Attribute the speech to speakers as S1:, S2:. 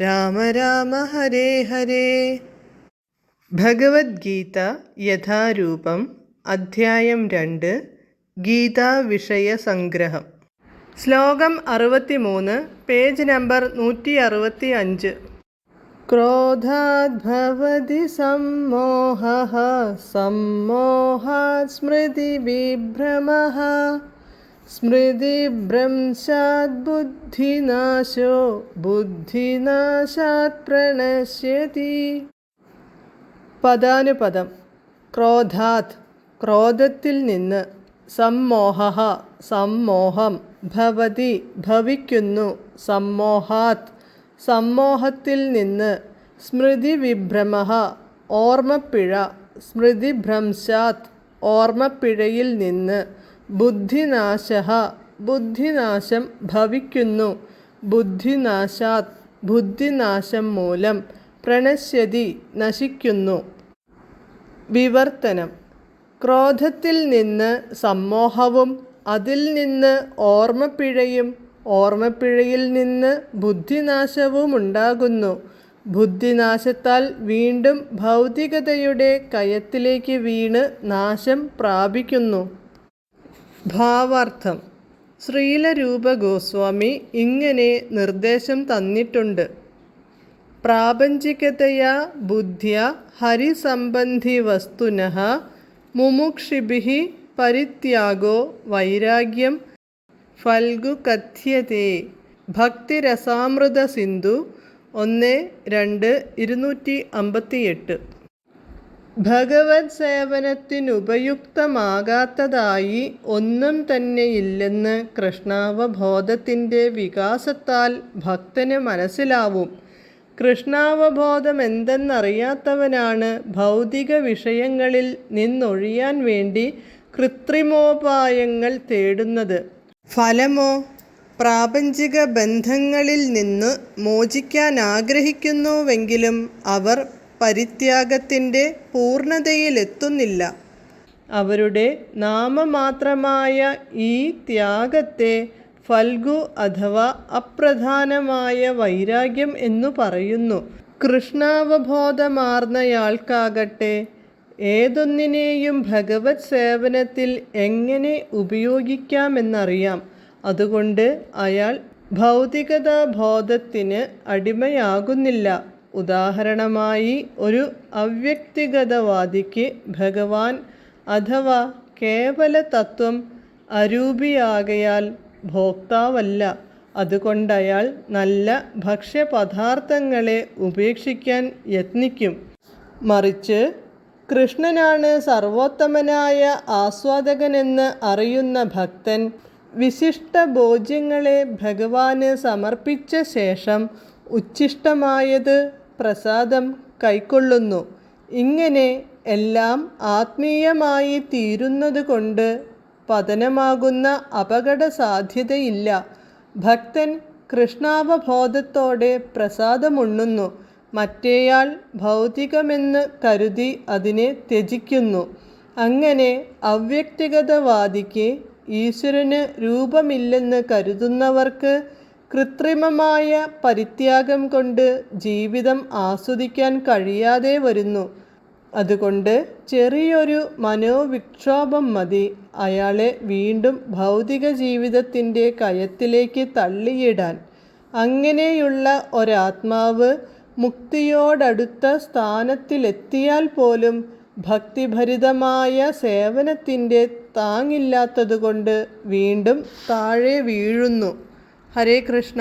S1: രാമ രാമ ഹരേ ഹരേ. ഭഗവത്ഗീത യഥാരൂപം അധ്യായം രണ്ട് ഗീതാ വിഷയ സംഗ്രഹം. ശ്ലോകം അറുപത്തിമൂന്ന് പേജ് നമ്പർ നൂറ്റി അറുപത്തി അഞ്ച് ക്രോധാദ്ഭവതി സമ്മോഹ സമ്മോഹാത് സ്മൃതിവിഭ്രമഃ സ്മൃതിഭ്രംശാത് ബുദ്ധിനാശോ ബുദ്ധിനാശാത് പ്രണശ്യതി. പദാനുപദം ക്രോധാത് ക്രോധത്തിൽ നിന്ന് സമ്മോഹ സമ്മോഹം ഭവതി ഭവിക്കുന്നു സമ്മോഹാത്. സമ്മോഹത്തിൽ നിന്ന് സ്മൃതിവിഭ്രമ ഓർമ്മപ്പിഴ സ്മൃതിഭ്രംശാത് ഓർമ്മപ്പിഴയിൽ നിന്ന് ബുദ്ധിനാശ ബുദ്ധിനാശം ഭവിക്കുന്നു. ബുദ്ധിനാശാത് ബുദ്ധിനാശം മൂലം പ്രണശ്യതി നശിക്കുന്നു. വിവർത്തനം. ക്രോധത്തിൽ നിന്ന് സമ്മോഹവും അതിൽ നിന്ന് ഓർമ്മപ്പിഴയും ഓർമ്മപ്പിഴയിൽ നിന്ന് ബുദ്ധിനാശവും ഉണ്ടാകുന്നു. ബുദ്ധിനാശത്താൽ വീണ്ടും ഭൗതികതയുടെ കയത്തിലേക്ക് വീണ് നാശം പ്രാപിക്കുന്നു. ഭാവാർത്ഥം. ശ്രീലരൂപ ഗോസ്വാമി ഇങ്ങനെ നിർദ്ദേശം തന്നിട്ടുണ്ട്. പ്രാപഞ്ചികതയാ ബുദ്ധ്യ ഹരിസംബന്ധി വസ്തുനഹ മുമുക്ഷിഭി പരിത്യാഗോ വൈരാഗ്യം ഫൽഗു കഥ്യതേ ഭക്തിരസാമൃത സിന്ധു ഒന്ന് രണ്ട് ഇരുന്നൂറ്റി അമ്പത്തിയെട്ട്. ഭഗവത് സേവനത്തിനുപയുക്തമാകാത്തതായി ഒന്നും തന്നെയില്ലെന്ന് കൃഷ്ണാവബോധത്തിന്റെ വികാസത്താൽ ഭക്തന് മനസ്സിലാവും. കൃഷ്ണാവബോധം എന്തെന്നറിയാത്തവനാണ് ഭൗതിക വിഷയങ്ങളിൽ നിന്നൊഴിയാൻ വേണ്ടി കൃത്രിമോപായങ്ങൾ തേടുന്നത്. ഫലമോ പ്രാപഞ്ചിക ബന്ധങ്ങളിൽ നിന്ന് മോചിക്കാൻ ആഗ്രഹിക്കുന്നുവെങ്കിലും അവർ പരിത്യാഗത്തിന്റെ പൂർണതയിലെത്തുന്നില്ല അവരുടെ നാമമാത്രമായ ഈ ത്യാഗത്തെ ഫൽഗു അഥവാ അപ്രധാനമായ വൈരാഗ്യം എന്നു പറയുന്നു. കൃഷ്ണാവബോധമാർന്നയാൾക്കാകട്ടെ ഏതൊന്നിനെയും ഭഗവത് സേവനത്തിൽ എങ്ങനെ ഉപയോഗിക്കാമെന്നറിയാം. അതുകൊണ്ട് അയാൾ ഭൗതികതാബോധത്തിന് അടിമയാകുന്നില്ല. ഉദാഹരണമായി ഒരു അവ്യക്തിഗതവാദിക്ക് ഭഗവാൻ അഥവാ കേവല തത്വം അരൂപിയാകയാൽ ഭോക്താവല്ല. അതുകൊണ്ടയാൾ നല്ല ഭക്ഷ്യപദാർത്ഥങ്ങളെ ഉപേക്ഷിക്കാൻ യത്നിക്കും. മറിച്ച് കൃഷ്ണനാണ് സർവോത്തമനായ ആസ്വാദകനെന്ന് അറിയുന്ന ഭക്തൻ വിശിഷ്ട ഭോജ്യങ്ങളെ ഭഗവാന് സമർപ്പിച്ച ശേഷം ഉച്ഛിഷ്ടമായത് പ്രസാദം കൈക്കൊള്ളുന്നു. ഇങ്ങനെ എല്ലാം ആത്മീയമായി തീരുന്നതുകൊണ്ട് പതനമാകുന്ന അപകട സാധ്യതയില്ല ഭക്തൻ കൃഷ്ണാവബോധത്തോടെ പ്രസാദമുണ്ണുന്നു. മറ്റേയാൾ ഭൗതികമെന്ന് കരുതി അതിനെ ത്യജിക്കുന്നു. അങ്ങനെ അവ്യക്തിഗതവാദിക്ക് ഈശ്വരന് രൂപമില്ലെന്ന് കരുതുന്നവർക്ക് കൃത്രിമമായ പരിത്യാഗം കൊണ്ട് ജീവിതം ആസ്വദിക്കാൻ കഴിയാതെ വരുന്നു. അതുകൊണ്ട് ചെറിയൊരു മനോവിക്ഷോഭം മതി. അയാളെ വീണ്ടും ഭൗതിക ജീവിതത്തിന്റെ കയത്തിലേക്ക് തള്ളിയിടാൻ. അങ്ങനെയുള്ള ഒരാത്മാവ് മുക്തിയോടടുത്ത സ്ഥാനത്തിലെത്തിയാൽ പോലും ഭക്തിഭരിതമായ സേവനത്തിന്റെ താങ്ങില്ലാത്തതുകൊണ്ട് വീണ്ടും താഴെ വീഴുന്നു. ഹരേ കൃഷ്ണ.